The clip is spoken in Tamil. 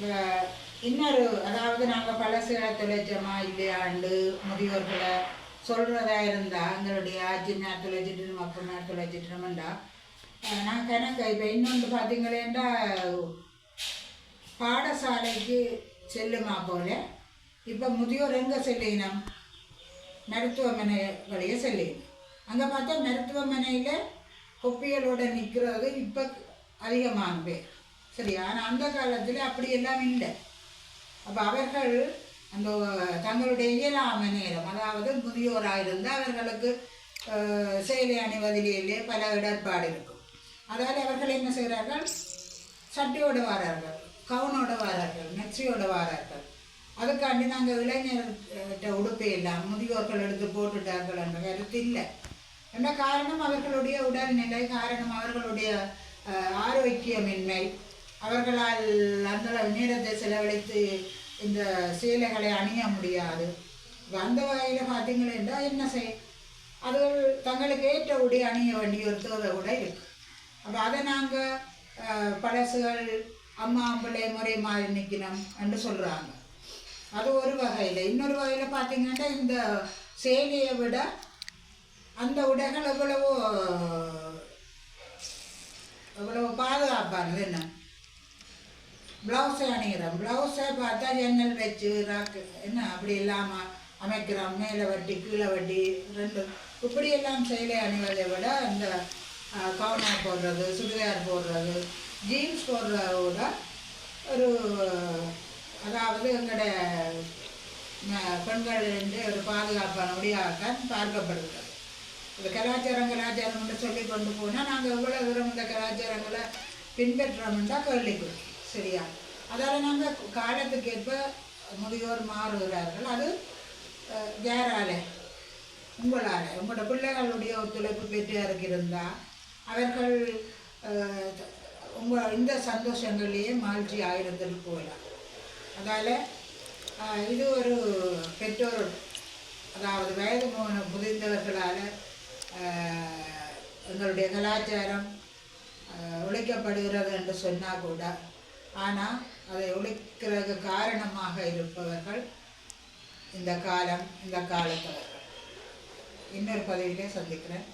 இன்னொரு அதாவது நாங்கள் பழசுகளை தொலைச்சோமா இல்லையாண்டு முதியோர்களை சொல்கிறதா இருந்தால் எங்களுடைய ஆச்சினா தொலைச்சிட்டு மக்கள்னா தொலைச்சிட்டோம்டா நான் கணக்கு இப்போ இன்னொன்று பார்த்தீங்களேண்டா பாடசாலைக்கு செல்லுமா போல? இப்போ முதியோர் எங்கே செல்லினோம்? மருத்துவமனை வழியே செல்லினோம். அங்கே பார்த்தா மருத்துவமனையில் கொப்பிகளோட நிற்கிறது இப்போ அதிகமான பேர் சரி ஆனால் அந்த காலத்தில் அப்படியெல்லாம் இல்லை. அப்போ அவர்கள் அந்த தங்களுடைய இயலாமை நேரம் அதாவது முதியோராக இருந்தால் அவர்களுக்கு அஹ், சேலை அணிவதிலேயே பல இடர்பாடு இருக்கும். அதால் அவர்கள் என்ன செய்கிறார்கள்? சட்டையோடு வரார்கள் கவுனோட வரார்கள் நெக்ஸியோட வரார்கள். அதுக்காண்டி நாங்கள் இளைஞர்கிட்ட உடுப்பை எல்லாம் முதியோர்கள் எடுத்து போட்டுட்டார்கள் என்ற கருத்து இல்லை. என்ன காரணம்? அவர்களுடைய உடல்நிலை காரணம் அவர்களுடைய ஆரோக்கியமின்மை. அவர்களால் அந்த நேரத்தை செலவழித்து இந்த சேலைகளை அணிய முடியாது. அந்த வகையில் பார்த்தீங்கன்னா என்ன செய்? அதுகள் தங்களுக்கு ஏற்ற உடை அணிய வேண்டிய ஒரு தேவை கூட இருக்கு. அப்போ அதை நாங்கள் பழசுகள் அம்மா பிள்ளை முறை மாதிரி நிற்கணும் என்று சொல்கிறாங்க அது ஒரு வகையில். இன்னொரு வகையில் பார்த்தீங்கன்னா இந்த சேலையை விட அந்த உடைகள் எவ்வளவோ எவ்வளவோ பாதுகாப்பானது என்ன? ப்ளவுஸை அணிகிறோம் ப்ளவுஸை பார்த்தா ஜன்னல் வச்சு ராக்கு என்ன அப்படி இல்லாமல் அமைக்கிறோம். மேலே வட்டி கீழே வட்டி ரெண்டு. இப்படியெல்லாம் செயலை அணிவதை விட இந்த கவுனா போடுறது சுடிதார் போடுறது ஜீன்ஸ் போடுறதோட ஒரு அதாவது எங்களோட பெண்கள் என்று ஒரு பாதுகாப்பான முடியாகத்தான் பார்க்கப்படுகிறது. இந்த கலாச்சாரம் கலாச்சாரம்னு சொல்லி கொண்டு போனால் நாங்கள் எவ்வளோ தூரம் இந்த கலாச்சாரங்களை பின்பற்றோம்னா கேள்விக்குறி சரியா? அதால் நாங்கள் காலத்துக்கேற்ப முதியோர் மாறுகிறார்கள். அது அஹ், யாரால உங்களால். உங்களோட பிள்ளைகளுடைய ஒத்துழைப்பு பெற்றாருக்கு இருந்தால் அவர்கள் உங்கள் இந்த சந்தோஷங்களையே மாழ்ச்சி ஆயிரத்தில் போகலாம் அதால் இது ஒரு பெற்றோர் அதாவது வயது மு- முதிர்ந்தவர்களால் எங்களுடைய கலாச்சாரம் உழைக்கப்படுகிறது என்று சொன்னால் கூட ஆனால் அதை ஒழிக்கிறதுக்கு காரணமாக இருப்பவர்கள் இந்த காலம் இந்த காலத்தவர்கள். இன்னொரு பதவியிலே சந்திக்கிறேன்.